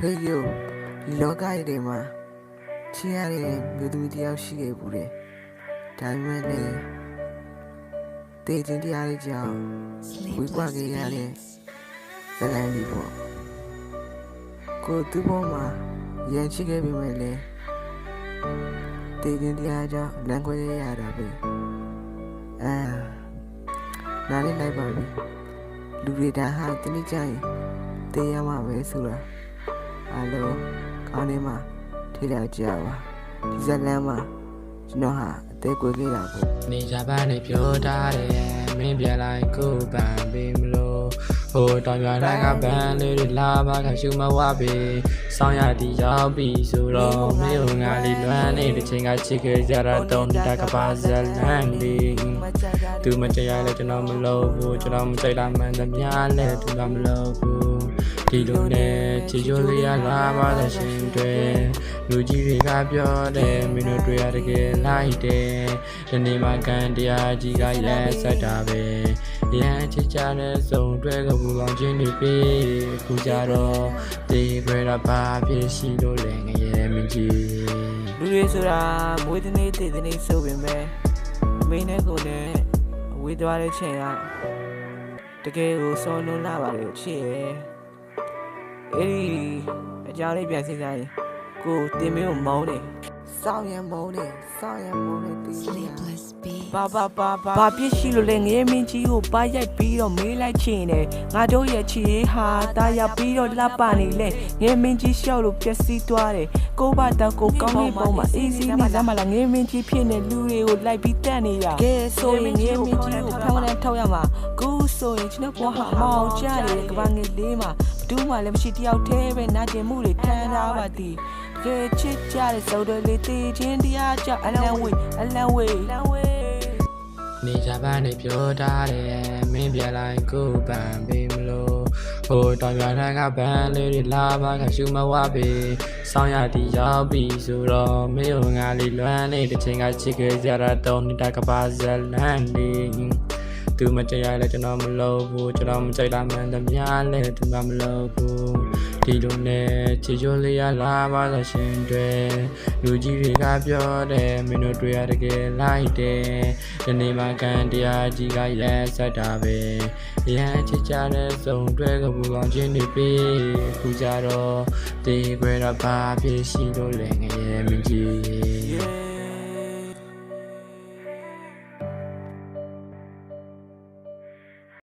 ဖေးယိုဒီလောကကြီးတွေမှာချစ်ရတဲ့မျိုးသမီးတစ်ယောက်ရှိခဲ့ဘူးတယ်ဒါပေမဲ့လည်းတေခြင်းတရားလေးကြောင့်ဝိကွာခဲ့ရတဲ့ဇလန်ကြီးပေါ့ကိုသူ့ဘောမှာရန်ချစ်ခဲ့ပေမဲ့လည်းတေခြင်းတရားကြောင့်လမ်းခွဲရရတာပဲအာနားလေးလိုက်ပါပြီလူတွေဒါဟာတနည်းကြရင်တေးရမှာပဲဆိုတာ အားလုံးကောင်းနေမှာထိလာကြပါဒီဇလန်မှာကျွန်တော်ဟာအသေးကွေခဲ့တာပေါ့နေကြပါနဲ့ပြောထားတယ်မင်းပြန်လိုက်ကိုပန်ပေးမလို့ဟိုတောင်ရွာတိုင်းကပန်လေးတွေလာပါကရှူမဝပြီဆောင်းရသည်ရောက်ပြီဆိုတော့မင်းတို့ငါလေးလွမ်းနေတဲ့ချိန်ကချစ်ခဲ့ကြတာတော့တကပါဇလန်လေးသူမတရားလဲကျွန်တော်မလုပ်ဘူးကျွန်တော်မကြိုက်တာမှန်သမျှလဲသူကမလုပ်ဘူး ဒီလိုနဲ့ချစ်ချိုးလေးရလာပါသရှင်တွေလူကြီးတွေကပြောတယ်မင်းတို့တွေ့ရတကယ်လိုက်တယ်ဒီနေ့မှကန်တရားကြီးကရဲဆက်တာပဲရန်ချစ်ကြတဲ့စုံတွဲကဘူးကောင်းချင်းတွေပြေးခုကြတော့တေးကြရပါဖြစ်ရှိလို့လည်းငရဲမကြီးလူတွေဆိုတာမွေးတဲ့နေ့တည်တဲ့နေ့ဆိုပေမဲ့အမေနဲ့ကိုနဲ့အဝေးသွားတဲ့ချိန်ကတကယ်ကိုစောလွန်းလာပါလေချစ်ရဲ့ အဲ့ဒီအကြောင်းလေးပြန်စဉ်းစားရင်ကိုတင်မင်းကိုမောင်းတယ်စောင်းရံမောင်းတယ်စောင်းရံမောင်းတယ်တီးနေ Sleepless beat. ဘာဘာဘာဘာဘာပြစ်ရှိလို့လဲငရဲမင်းကြီးကိုပါရိုက်ပြီးတော့မေးလိုက်ချင်တယ်ငါတို့ရဲ့ချီရေးဟာတာယာပြီးတော့လှပနေလဲငရဲမင်းကြီးရှောက်လို့ပျက်စီးသွားတယ်ကိုဘတော့ကိုကောင်းနေပုံမှာ easy နေစမ်းမလားငရဲမင်းကြီးဖြစ်နေလူတွေကိုလိုက်ပြီးတက်နေတာကဲဆိုရင်ငရဲမင်းကြီးကိုဖမ်းလဲထောက်ရမှာကူဆိုရင်ကျွန်တော်ဘွားဟာမောင်ကြတယ်ကဘာငယ်လေးမှာ ဘူးမှလည်းမရှိတယောက်တည်းပဲနာကျင်မှုတွေထမ်းထားပါသည်ကဲချစ်ကြတဲ့စုံတွေလေးတည်ခြင်းတရားကြောင့်အလံဝေးအလံဝေးအလံဝေးနေကြပါနဲ့ပြောထားတယ်မင်းပြန်လိုက်ကိုပန်ပေးမလို့ဟိုတောင်ရွာတိုင်းကပန်လေးတွေလာပါကရှူမဝပြီဆောင်းရသည်ရောက်ပြီဆိုတော့မင်းတို့ငါလေးလွမ်းနေတဲ့ချိန်ကချစ်ခဲ့ကြတာတော့နေတကပါဇလန်လေး သူမတရားလဲကျွန်တော်မလုပ်ဘူးကျွန်တော်မကြိုက်တာမှန်သမျှလဲသူကမလုပ်ဘူးဒီလိုနဲ့ချစ်ချိုးလေးရလာပါသရှင်တွေလူကြီးတွေကပြောတယ်မင်းတို့တွေ့ရတကယ်လိုက်တယ်ဒီနေ့မှကန်တရားကြီးကရဲဆက်တာပဲရန်ချစ်ကြတဲ့စုံတွဲကဘူးကောင်းချင်းတွေပြီးခုကြတော့တေးခွဲတော့ဘာဖြစ်ရှိလို့လဲငရဲမကြီး